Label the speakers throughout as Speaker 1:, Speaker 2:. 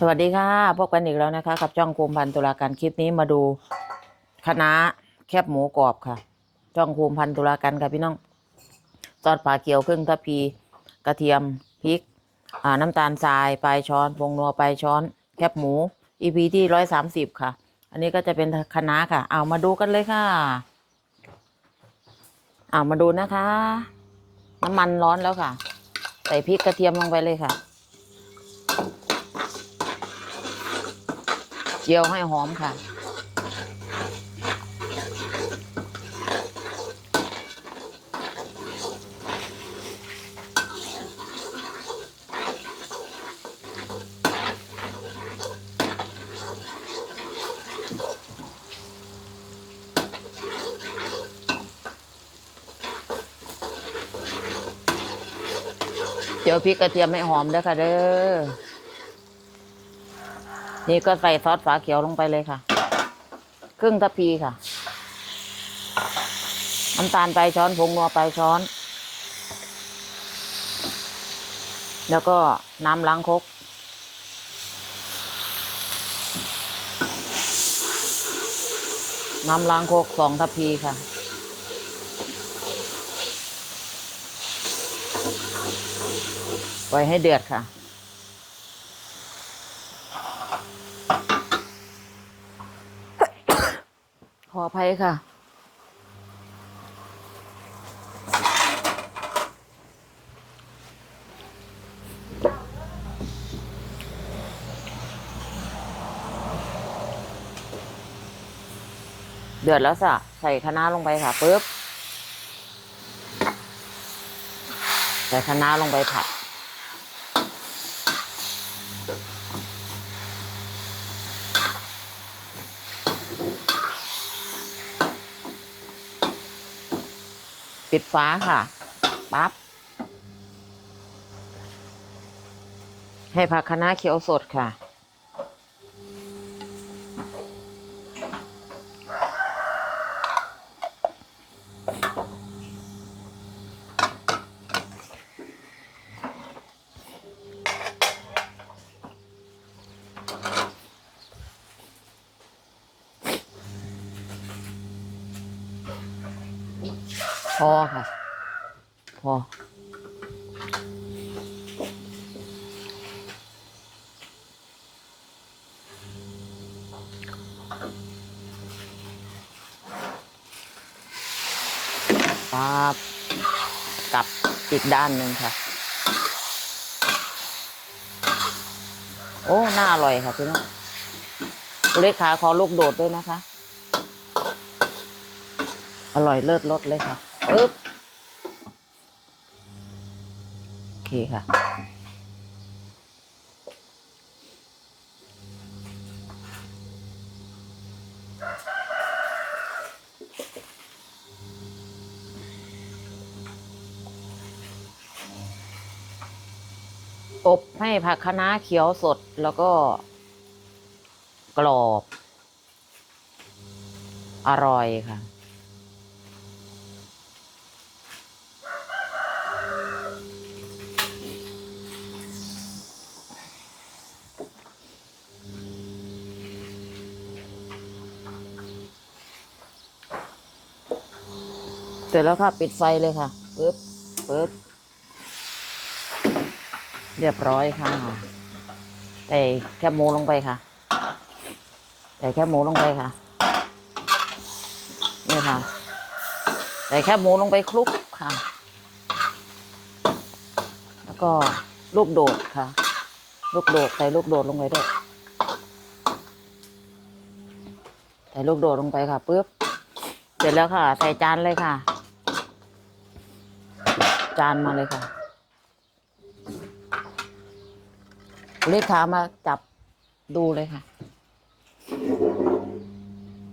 Speaker 1: สวัสดีค่ะพบกันอีกแล้วนะคะ กับจ้องภูมพันตุลาการคลิปนี้มาดูคณะแคบหมูกรอบค่ะ จ้องภูมพันตุลาการค่ะพี่น้องซอสผาเขียวครึ่งทัพพีกระเทียมพริกอ่าน้ำตาลทรายปลายช้อนผงนัวปลายช้อน แคบหมู EP ที่ร้อยสามสิบค่ะ อันนี้ก็จะเป็นคณะค่ะ เอามาดูกันเลยค่ะเอามาดูนะคะ น้ำมันร้อนแล้วค่ะ ใส่พริกกระเทียมลงไปเลยค่ะ เจียวให้หอมค่ะ เจียวพริกกระเทียมให้หอมเด้อค่ะเด้อ นี่ก็ใส่ซอสฝาเขียวลงไปเลยค่ะ ครึ่งทัพพีค่ะ น้ำตาลไปช้อนผงนัวไปช้อน แล้วก็น้ำล้างคกน้ำล้างโคกสองทัพพีค่ะ ไว้ให้เดือดค่ะ ออภัยค่ะ เดือดแล้วสะใส่คะน้าลงไปค่ะปุ๊บ ใส่คะน้าลงไปผัด ปิดฝาค่ะปั๊บให้ผักคะน้าเขียวสดค่ะ พอค่ะ พอ ปั๊บกลับอีกด้านหนึ่งค่ะ โอ้ น่าอร่อยค่ะพี่น้องเล็กขาขอลูกโดดด้วยนะคะ อร่อยเลิศรสเลยค่ะ ปึ๊บโอเคค่ะ อบให้ผักคะน้าเขียวสดแล้วก็กรอบ อร่อยค่ะ สร็จแล้วค่ะ ปิดไฟเลยค่ะปึ๊บปึ๊บเรียบร้อยค่ะใส่แคบหมูลงไปค่ะใส่แคบหมูลงไปค่ะนี่ค่ะใส่แคบหมูลงไปคลุกค่ะ แล้วก็ลูกโดดค่ะ ลูกโดดใส่ลูกโดดลงไปด้วยใส่ลูกโดดลงไปค่ะปุ๊บเสร็จแล้วค่ะ ใส่จานเลยค่ะ จานมาเลยค่ะ เลขามาจับดูเลยค่ะ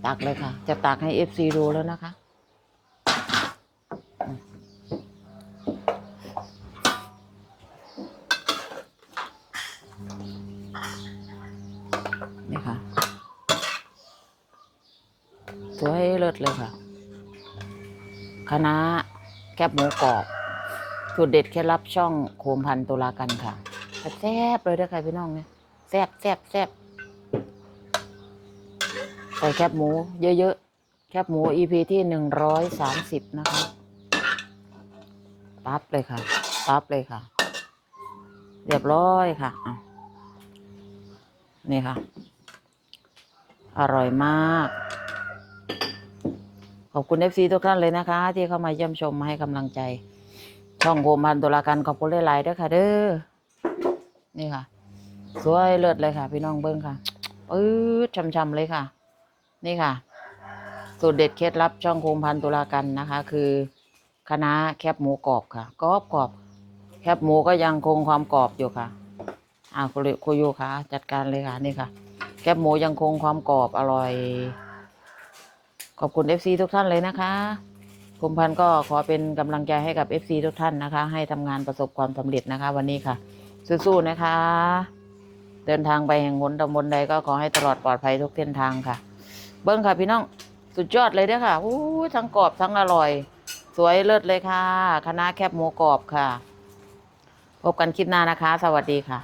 Speaker 1: ตักเลยค่ะ จะตักให้เอฟซีดูแล้วนะคะ นี่ค่ะ สวยเลิศเลยค่ะคณะแคบหมูกรอบ สูตรเด็ดเคล็ดลับช่องโคมพันตุลากันค่ะแซ่บเลยเด้อค่ะพี่น้องเนี่ยแซ่บแซ่บแซ่บใส่แคบหมู เยอะๆแคบหมู EP ที่หนึ่งร้อยสามสิบนะคะปั๊บเลยค่ะปั๊บเลยค่ะ เรียบร้อยค่ะอะนี่ค่ะ อร่อยมาก ขอบคุณ FC ทุกท่านเลยนะคะ ที่เข้ามาเยี่ยมชมมาให้กำลังใจ ช่องโกมพันตุลาการขอบคุณหลายๆด้วยค่ะ เด้อนี่ค่ะ สวยเลิศเลยค่ะ พี่น้องเบิ้งค่ะปื๊ดช่ำๆเลยค่ะ นี่ค่ะ สูตรเด็ดเคล็ดลับช่องโคมพันตุลากันนะคะ คือคณะแคบหมูกรอบค่ะกรอบกรอบแคบหมูก็ยังคงความกรอบอยู่ค่ะอ่าคุณคุยูค่ะ จัดการเลยค่ะนี่ค่ะ แคบหมูยังคงความกรอบอร่อย ขอบคุณ FC ทุกท่านเลยนะคะ คุมพันธ์ก็ขอเป็นกำลังใจให้กับ FC ทุกท่านนะคะ ให้ทำงานประสบความสำเร็จนะคะ วันนี้ค่ะ สู้ๆนะคะ เดินทางไปแห่งหนตำบลใดก็ขอให้ตลอดปลอดภัยทุกเส้นทางค่ะ เบิ้งค่ะพี่น้องสุดยอดเลยเด้อค่ะอู้ทั้งกรอบทั้งอร่อย สวยเลิศเลยค่ะ คณะแคบหมูกรอบค่ะ พบกันคลิปหน้านะคะ สวัสดีค่ะ